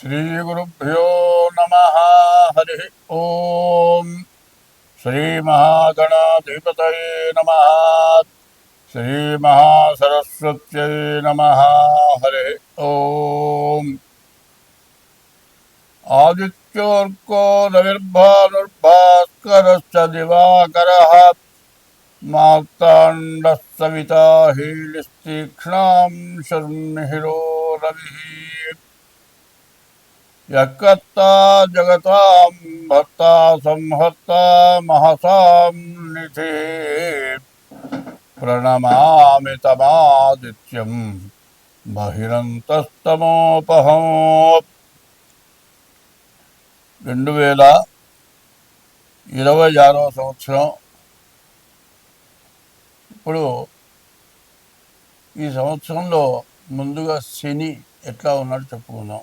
श्रीगुरुभ्यो नमः। हरिः ॐ श्रीमहागणाधिपतये नमः। श्रीमहासरस्वत्यै नमः। हरिः ॐ आदित्योर्को रविर्भानुर्भास्करश्च दिवाकरः। मार्ताण्डः सविता हीलिस्तीक्ष्णां शर्मिहिरो रविः। యకర్త జగతాం భర్త సంహర్త మహసాం నిధి ప్రణమామి తమాదిత్యం బహిరంతస్తమోపహం రెండు వేల ఇరవై ఆరవ సంవత్సరం ఇప్పుడు ఈ సంవత్సరంలో ముందుగా శని ఎట్లా ఉన్నాడో చెప్పుకుందాం.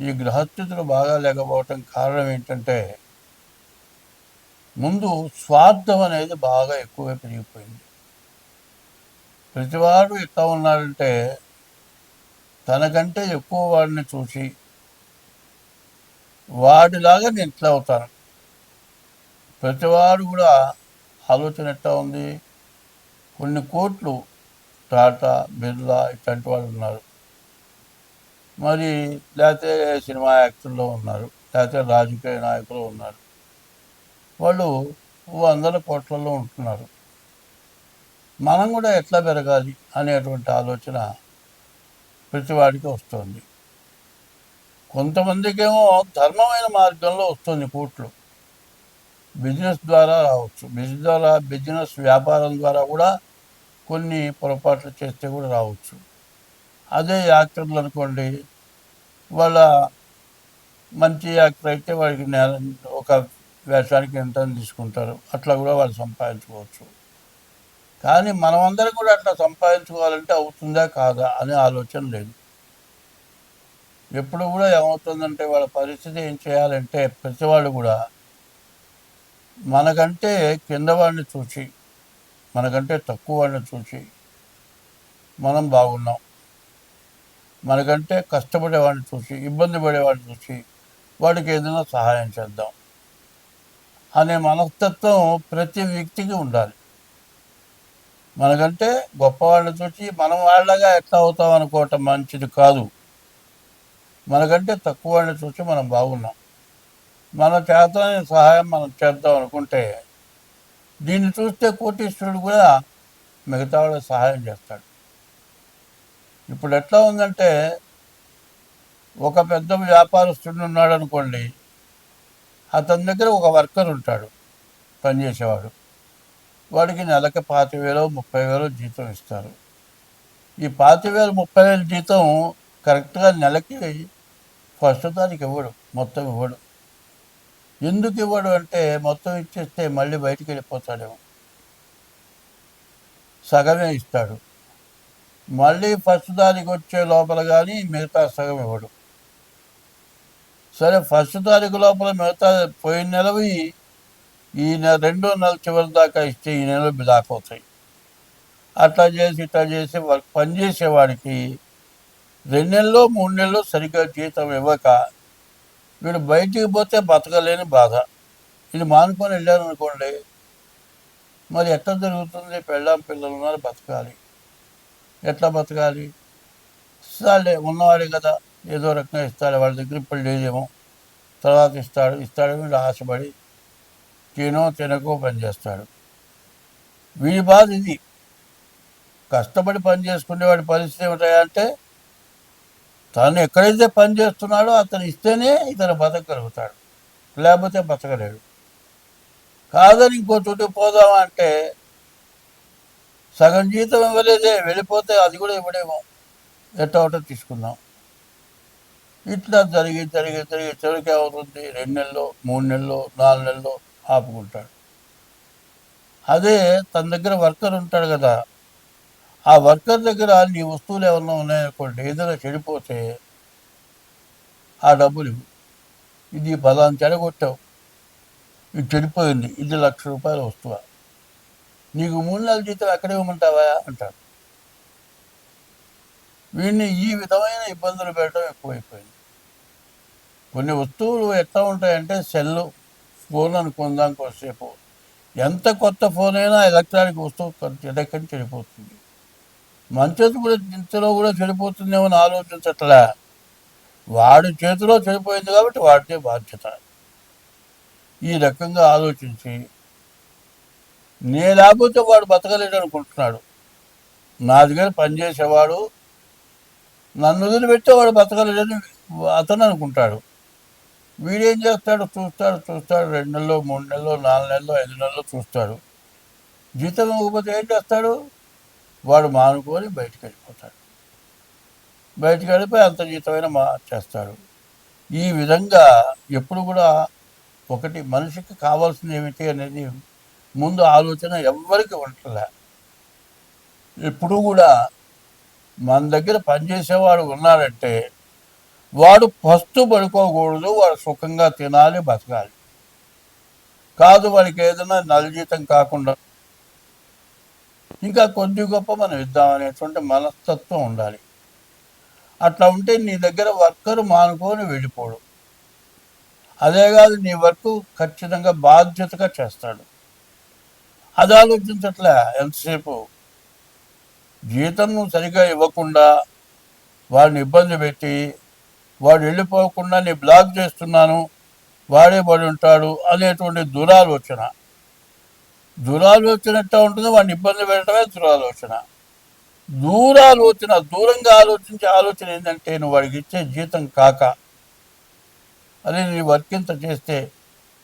ఈ గ్రహస్థితులు బాగా లేకపోవటం కారణం ఏంటంటే ముందు స్వార్థం అనేది బాగా ఎక్కువగా పెరిగిపోయింది. ప్రతివాడు ఎట్లా ఉన్నారంటే తనకంటే ఎక్కువ వాడిని చూసి వాడిలాగా నేను ఇట్లా అవుతాను ప్రతివాడు కూడా ఆలోచన ఎట్లా ఉంది? కొన్ని కోట్లు టాటా బిర్లా ఇట్లాంటి వాళ్ళు ఉన్నారు. మరి లేకపోతే సినిమా యాక్టర్లో ఉన్నారు లేకపోతే రాజకీయ నాయకులు ఉన్నారు. వాళ్ళు వందల కోట్లలో ఉంటున్నారు. మనం కూడా ఎట్లా పెరగాలి అనేటువంటి ఆలోచన ప్రతివాడికి వస్తుంది. కొంతమందికేమో ధర్మమైన మార్గంలో వస్తుంది కోట్లు. బిజినెస్ ద్వారా రావచ్చు. బిజినెస్ ద్వారా బిజినెస్ వ్యాపారం ద్వారా కూడా కొన్ని పొరపాట్లు చేస్తే కూడా రావచ్చు. అదే యాక్టర్లు అనుకోండి వాళ్ళ మంచి యాక్టర్ అయితే వాడికి నెల ఒక వేషానికి ఎంత తీసుకుంటారు అట్లా కూడా వాళ్ళు సంపాదించుకోవచ్చు. కానీ మనమందరం కూడా అట్లా సంపాదించుకోవాలంటే అవుతుందా కాదా అనే ఆలోచన లేదు. ఎప్పుడు కూడా ఏమవుతుందంటే వాళ్ళ పరిస్థితి ఏం చేయాలంటే ప్రతివాడు కూడా మనకంటే కింద వాడిని చూసి మనకంటే తక్కువ వాడిని చూసి మనం బాగున్నాం. మనకంటే కష్టపడేవాడిని చూసి ఇబ్బంది పడేవాడిని చూసి వాడికి ఏదైనా సహాయం చేద్దాం అనే మనస్తత్వం ప్రతి వ్యక్తికి ఉండాలి. మనకంటే గొప్పవాళ్ళని చూసి మనం వాళ్ళగా ఎట్లా అవుతాం అనుకోవటం మంచిది కాదు. మనకంటే తక్కువ వాళ్ళని చూసి మనం బాగున్నాం. మన చేత సహాయం మనం చేద్దాం అనుకుంటే దీన్ని చూస్తే కోటీశ్వరుడు కూడా మిగతా వాళ్ళకి సహాయం చేస్తాడు. ఇప్పుడు ఎట్లా ఉందంటే ఒక పెద్ద వ్యాపారస్తుడు ఉన్నాడు అనుకోండి అతని దగ్గర ఒక వర్కర్ ఉంటాడు పనిచేసేవాడు. వాడికి నెలకి పాతి వేలు ముప్పై వేలు జీతం ఇస్తారు. ఈ పాతి వేలు ముప్పై వేలు జీతం కరెక్ట్గా నెలకి ఫస్ట్ తారీఖు ఇవ్వడు మొత్తం ఇవ్వడు. ఎందుకు ఇవ్వడు అంటే మొత్తం ఇచ్చేస్తే మళ్ళీ బయటికి వెళ్ళిపోతాడేమో. సగమే ఇస్తాడు. మళ్ళీ ఫస్ట్ తారీఖు వచ్చే లోపల కానీ మిగతా సగం ఇవ్వడు. సరే ఫస్ట్ తారీఖు లోపల మిగతా పోయిన నెలవి ఈ నెల రెండో నెల చివరి దాకా ఇస్తే ఈ నెల దాకపోతాయి అట్లా చేసి ఇట్లా చేసి వర్క్ పనిచేసేవాడికి రెండు నెలలు మూడు నెలలు సరిగ్గా జీతం ఇవ్వక వీడు బయటికి పోతే బతకలేని బాధ. ఇది మానుకొని వెళ్ళారు అనుకోండి మరి ఎట్లా జరుగుతుంది? పెళ్ళాం పిల్లలు ఉన్నారు బతకాలి. ఎట్లా బతకాలి? ఇస్తాడులే ఉన్నవాడే కదా. ఏదో రకంగా ఇస్తాడు వాళ్ళ దగ్గర ఇప్పుడు లేదేమో. తర్వాత ఇస్తాడు ఇస్తాడు ఆశపడి తినో తినకో పని చేస్తాడు. వీడి బాధ ఇది. కష్టపడి పని చేసుకునేవాడి పరిస్థితి ఏమిటంటే తను ఎక్కడైతే పని చేస్తున్నాడో అతను ఇస్తేనే ఇతను బతకగలుగుతాడు. లేకపోతే బతకలేడు. కాదని ఇంకో చుట్టూ పోదామంటే సగం జీతం ఇవ్వలేదే వెళ్ళిపోతే అది కూడా ఇవ్వడేమో. ఎట్టో ఒకటో తీసుకుందాం. ఇట్లా జరిగి జరిగి జరిగి చివరికి అవుతుంది రెండు నెలలు మూడు నెలలు నాలుగు నెలలు ఆపుకుంటాడు. అదే తన దగ్గర వర్కర్ ఉంటాడు కదా. ఆ వర్కర్ దగ్గర నీ వస్తువులు ఏమన్నా ఉన్నాయనుకోండి ఏదైనా చెడిపోతే ఆ డబ్బులు ఇది పలానా చెడగొట్టావు. ఇది చెడిపోయింది. ఇది లక్ష రూపాయల వస్తువా? నీకు మూడు నెలల జీతం అక్కడే ఇవ్వమంటావా అంటాడు. వీడిని ఈ విధమైన ఇబ్బందులు పెట్టడం ఎక్కువైపోయింది. కొన్ని వస్తువులు ఎట్లా ఉంటాయంటే సెల్లు ఫోన్ అనుకుందాం కొద్దిసేపు. ఎంత కొత్త ఫోన్ అయినా ఎలక్ట్రానిక్ వస్తువు చెడక్కని చెడిపోతుంది. మంచిది కూడా ఇంతలో కూడా చెడిపోతుందేమో అని ఆలోచించట్లే. వాడి చేతిలో చెడిపోయింది కాబట్టి వాడితే బాధ్యత. ఈ రకంగా ఆలోచించి నే లేకపోతే వాడు బతకలేడు అనుకుంటున్నాడు. నా దగ్గర పనిచేసేవాడు నన్ను వదిలిపెట్టే వాడు బతకలేడని అతను అనుకుంటాడు. వీడేం చేస్తాడు? చూస్తాడు చూస్తాడు. రెండు నెలలు మూడు నెలలు నాలుగు నెలలు ఐదు నెలలు చూస్తాడు. జీతం ఇవ్వకపోతే ఏం చేస్తాడు? వాడు మానుకొని బయటికి వెళ్ళిపోతాడు. బయటికి వెళ్ళిపోయి అంత జీతమైన మా చేస్తాడు. ఈ విధంగా ఎప్పుడు కూడా ఒకటి మనిషికి కావాల్సింది ఏమిటి అనేది ముందు ఆలోచన ఎవ్వరికి ఉండలే ఎప్పుడు కూడా మన దగ్గర పనిచేసేవాడు ఉన్నాడంటే వాడు ఫస్ట్ పడుకోకూడదు వాడు సుఖంగా తినాలి బతకాలి. కాదు వాడికి ఏదైనా నలజీతం కాకుండా ఇంకా కొద్ది గొప్ప మనం ఇద్దామనేటువంటి మనస్తత్వం ఉండాలి. అట్లా ఉంటే నీ దగ్గర వర్కర్ మానుకొని వెళ్ళిపోడు. అదే కాదు నీ వర్క్ ఖచ్చితంగా బాధ్యతగా చేస్తాడు. అది ఆలోచించట్లే ఎంతసేపు? జీతం నువ్వు సరిగా ఇవ్వకుండా వాడిని ఇబ్బంది పెట్టి వాడు వెళ్ళిపోకుండా నీ బ్లాక్ చేస్తున్నాను వాడే పడి ఉంటాడు అనేటువంటి దురాలోచన. దురాలోచన ఎట్లా ఉంటుందో వాడిని ఇబ్బంది పెట్టడమే దురాలోచన. దూరాలోచన దూరంగా ఆలోచించే ఆలోచన ఏంటంటే నువ్వు వాడికి ఇచ్చే జీతం కాక అదే నీ వర్కింత ఇంత చేస్తే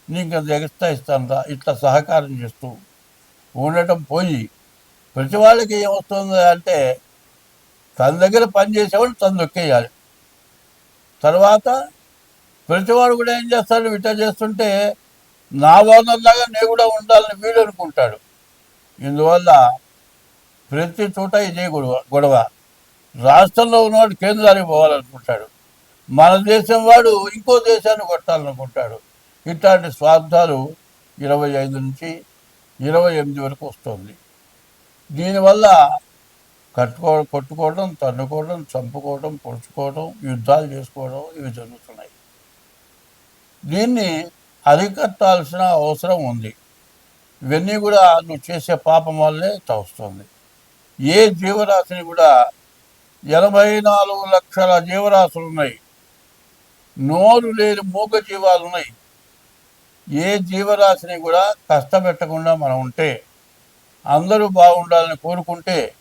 నీకు అది ఎగస్తా ఇస్తాను ఇట్లా సహకారం చేస్తూ ఉండటం పోయి ప్రతి వాళ్ళకి ఏమొస్తుంది అంటే తన దగ్గర పని చేసేవాడు తను దొక్కేయాలి తర్వాత ప్రతివాడు కూడా ఏం చేస్తాడు విట చేస్తుంటే నా ఓనర్లాగా నేను కూడా ఉండాలని వీడు అనుకుంటాడు. ఇందువల్ల ప్రతి చోట ఇదే గొడవ గొడవ. రాష్ట్రంలో ఉన్నవాడు కేంద్రానికి పోవాలనుకుంటాడు. మన దేశం వాడు ఇంకో దేశాన్ని కొట్టాలనుకుంటాడు. ఇట్లాంటి స్వార్థాలు ఇరవై ఐదు నుంచి ఇరవై ఎనిమిది వరకు వస్తుంది. దీనివల్ల కట్టుకో కొట్టుకోవడం తన్నుకోవడం చంపుకోవడం పొడుచుకోవడం యుద్ధాలు చేసుకోవడం ఇవి జరుగుతున్నాయి. దీన్ని అరికట్టాల్సిన అవసరం ఉంది. ఇవన్నీ కూడా నువ్వు చేసే పాపం వల్లే తవస్తుంది ఏ జీవరాశిని కూడా ఎనభై నాలుగు లక్షల జీవరాశులు ఉన్నాయి. నోరు లేని మూగ జీవాలు ఉన్నాయి. ఏ జీవరాశిని కూడా కష్టపెట్టకుండా మనం ఉంటే అందరూ బాగుండాలని కోరుకుంటే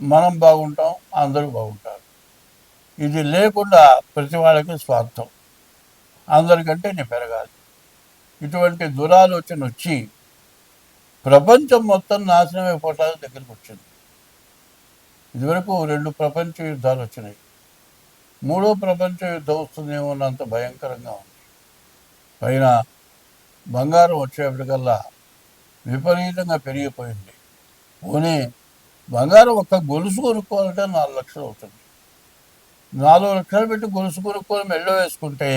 మనం బాగుంటాం అందరూ బాగుంటారు. ఇది లేకుండా ప్రతి వాళ్ళకి స్వార్థం. అందరికంటే నేను పెరగాలి. ఇటువంటి దురాలోచన వచ్చి ప్రపంచం మొత్తం నాశనం అయిపోవటానికి దగ్గరికి వచ్చింది. ఇదివరకు రెండు ప్రపంచ యుద్ధాలు వచ్చినాయి. మూడో ప్రపంచ యుద్ధం వస్తుందేమో అంత భయంకరంగా ఉంది. పైన బంగారం వచ్చేప్పటికల్లా విపరీతంగా పెరిగిపోయింది. పోనీ బంగారం ఒక్క గొలుసు కొనుక్కోవాలంటే నాలుగు లక్షలు అవుతుంది. నాలుగు లక్షలు పెట్టి గొలుసు కొనుక్కొని మెళ్ళ వేసుకుంటే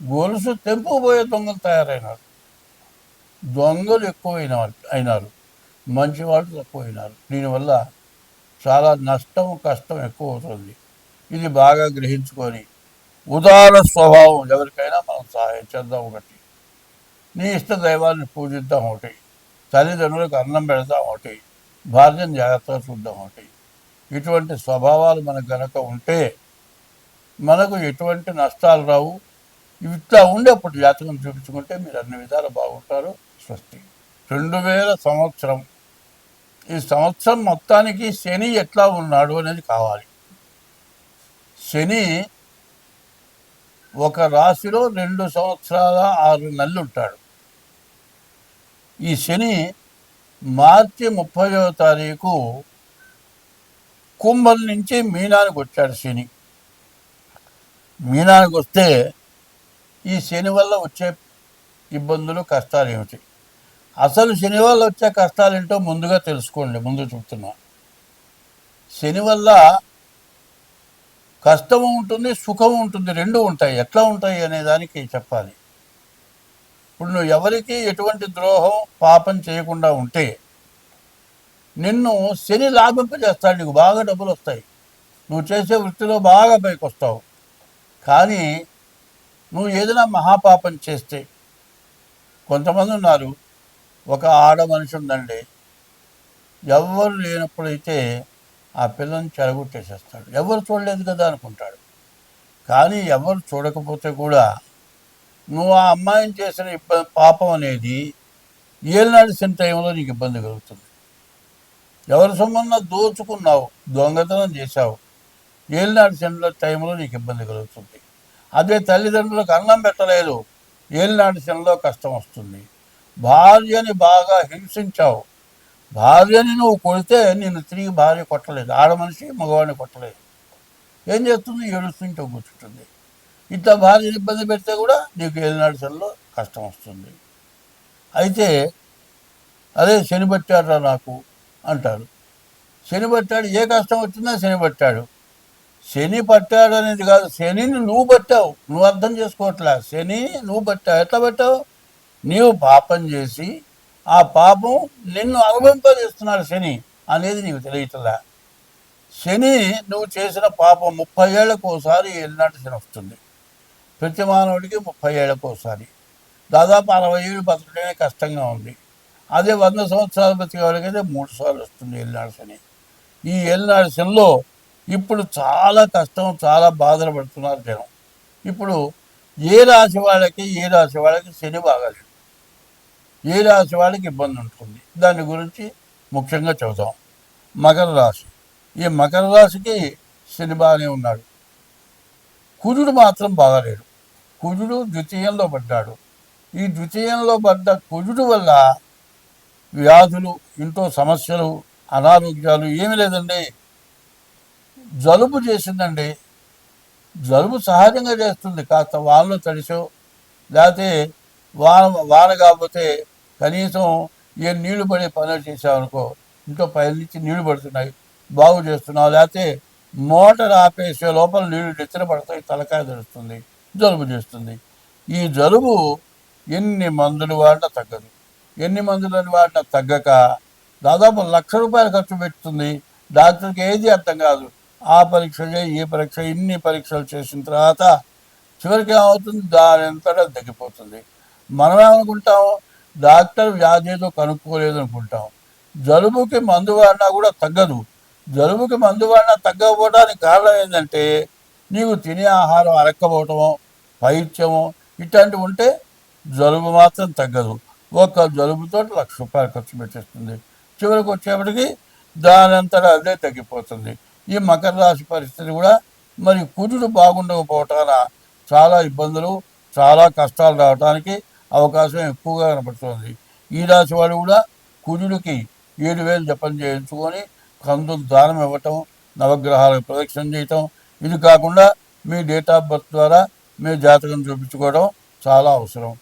గొలుసు తెంపుకుపోయే దొంగలు తయారైనారు. దొంగలు ఎక్కువైన అయినారు. మంచి వాళ్ళు తక్కువైనారు. దీనివల్ల చాలా నష్టం కష్టం ఎక్కువ అవుతుంది. ఇది బాగా గ్రహించుకొని ఉదార స్వభావం ఎవరికైనా మనం సహాయం చేద్దాం ఒకటి. నీ ఇష్ట దైవాన్ని పూజిద్దాం ఒకటి. తల్లిదండ్రులకు అన్నం పెడదాం ఒకటి. భార్యను జాగ్రత్తగా చూద్దాం ఒకటి. ఇటువంటి స్వభావాలు మనకు గనక ఉంటే మనకు ఎటువంటి నష్టాలు రావు. ఇట్లా ఉండేప్పుడు జాతకం చూపించుకుంటే మీరు అన్ని విధాలు బాగుంటారు. స్వస్తి. రెండు వేల సంవత్సరం. ఈ సంవత్సరం మొత్తానికి శని ఎట్లా ఉన్నాడు అనేది కావాలి. శని ఒక రాశిలో రెండు సంవత్సరాల ఆరు నెలలు ఉంటాడు. ఈ శని మార్చి ముప్పైవ తారీఖు కుంభం నుంచి మీనానికి వచ్చాడు శని. మీనానికి వస్తే ఈ శని వల్ల వచ్చే ఇబ్బందులు కష్టాలు ఏమిటి? అసలు శని వల్ల వచ్చే కష్టాలు ఏంటో ముందుగా తెలుసుకోండి ముందు చెప్తున్నా. శని వల్ల కష్టము ఉంటుంది సుఖం ఉంటుంది రెండు ఉంటాయి. ఎట్లా ఉంటాయి అనే దానికి చెప్పాలి. ఇప్పుడు నువ్వు ఎవరికి ఎటువంటి ద్రోహం పాపం చేయకుండా ఉంటే నిన్ను శని లాభింపజేస్తాడు నీకు బాగా డబ్బులు వస్తాయి. నువ్వు చేసే వృత్తిలో బాగా పైకి వస్తావు కానీ నువ్వు ఏదైనా మహాపాపం చేస్తే కొంతమంది ఉన్నారు ఒక ఆడ మనిషి ఉందండి. ఎవరు లేనప్పుడైతే ఆ పిల్లని చెరగొట్టేసేస్తాడు. ఎవరు చూడలేదు కదా అనుకుంటాడు. కానీ ఎవరు చూడకపోతే కూడా నువ్వు ఆ అమ్మాయిని చేసిన ఇబ్బంది పాపం అనేది ఏలినాడిసిన టైంలో నీకు ఇబ్బంది కలుగుతుంది. ఎవరి సొమ్మన్నా దోచుకున్నావు దొంగతనం చేశావు ఏలినాడిసిన టైంలో నీకు ఇబ్బంది కలుగుతుంది. అదే తల్లిదండ్రులకు అన్నం పెట్టలేదు ఏలినాడు కష్టం వస్తుంది. భార్యని బాగా హింసించావు భార్యని నువ్వు కొడితే నేను తిరిగి భార్య కొట్టలేదు. ఆడ మనిషి మగవాడిని కొట్టలేదు. ఏం చేస్తుంది? ఏడుస్తుంటే కూర్చుంటుంది. ఇంత భార్యని ఇబ్బంది పెడితే కూడా నీకు ఏలినాడు శనిలో కష్టం వస్తుంది. అయితే అదే శనిబట్టాడురా నాకు అంటారు. శని పట్టాడు ఏ కష్టం వచ్చిందా శని పట్టాడు. శని పట్టాడు అనేది కాదు శనిని నువ్వు పట్టావు. నువ్వు అర్థం చేసుకోవట్లే. శని నువ్వు పట్టావు. ఎట్లా పట్టావు? నీవు పాపం చేసి ఆ పాపం నిన్ను అనుభవింపజేస్తున్నాడు శని అనేది నీకు తెలియటలా. శని నువ్వు చేసిన పాపం ముప్పై ఏళ్ళకు ఒకసారి ఎల్నాటి శని వస్తుంది. ప్రతి మానవుడికి ముప్పై ఏళ్ళకు ఒకసారి. దాదాపు అరవై ఏళ్ళు బతకడమే కష్టంగా ఉంది. అదే వంద సంవత్సరాలు బతికేవాళ్ళకైతే మూడు సార్లు వస్తుంది ఎల్నాడు శని. ఈ ఎల్నాడు శనిలో ఇప్పుడు చాలా కష్టం చాలా బాధలు పడుతున్నారు జనం. ఇప్పుడు ఏ రాశి వాళ్ళకి ఏ రాశి వాళ్ళకి శని బాగాలేదు ఏ రాశి వాళ్ళకి ఇబ్బంది ఉంటుంది? దాని గురించి ముఖ్యంగా చెబుతాం మకర రాశి. ఈ మకర రాశికి శని బాగానే ఉన్నాడు. కుజుడు మాత్రం బాగాలేడు. కుజుడు ద్వితీయంలో పడ్డాడు. ఈ ద్వితీయంలో పడ్డ కుజుడు వల్ల వ్యాధులు ఇంట్లో సమస్యలు అనారోగ్యాలు ఏమీ లేదండి. జలుబు చేసిందండి. జలుబు సహజంగా చేస్తుంది. కాస్త వానలో తడిసో లేకపోతే వాన వాన కాకపోతే కనీసం ఏ నీళ్ళు పడే పనులు చేసామనుకో ఇంట్లో పై నుంచి నీళ్ళు పడుతున్నాయి బాగు చేస్తున్నావు లేకపోతే మోటార్ ఆపేసే లోపల నీళ్ళు నెత్తిన పడతాయి తలకాయ తెలుస్తుంది జలుబు చేస్తుంది. ఈ జలుబు ఎన్ని మందులు వాడినా తగ్గదు. ఎన్ని మందులను వాడినా తగ్గక దాదాపు లక్ష రూపాయలు ఖర్చు పెడుతుంది. డాక్టర్కి ఏది అర్థం కాదు. ఆ పరీక్ష ఈ పరీక్ష ఇన్ని పరీక్షలు చేసిన తర్వాత చివరికి ఏమవుతుంది? దాని అంతటా తగ్గిపోతుంది. మనం ఏమనుకుంటాం డాక్టర్ వ్యాధి ఏదో కనుక్కోలేదు అనుకుంటాం జలుబుకి మందు వాడినా కూడా తగ్గదు. జలుబుకి మందు వాడినా తగ్గకపోవడానికి కారణం ఏంటంటే నీకు తినే ఆహారం అరక్కపోవటమో పైత్యమో ఇట్లాంటివి ఉంటే జలుబు మాత్రం తగ్గదు. ఒక్క జలుబుతో లక్ష రూపాయలు ఖర్చు పెట్టేస్తుంది. చివరికి వచ్చేప్పటికి దానంతట అదే తగ్గిపోతుంది. ఈ మకర రాశి పరిస్థితి కూడా మరి కుజుడు బాగుండకపోవటాన చాలా ఇబ్బందులు చాలా కష్టాలు రావడానికి అవకాశం ఎక్కువగా కనపడుతుంది. ఈ రాశి వాళ్ళు కూడా కుజుడికి ఏడు వేలు జపం చేయించుకొని కందులు దానం ఇవ్వటం నవగ్రహాలకు ప్రదక్షిణ చేయటం ఇది కాకుండా మీ డేట్ ఆఫ్ బర్త్ ద్వారా మీ జాతకం చూపించుకోవడం చాలా అవసరం.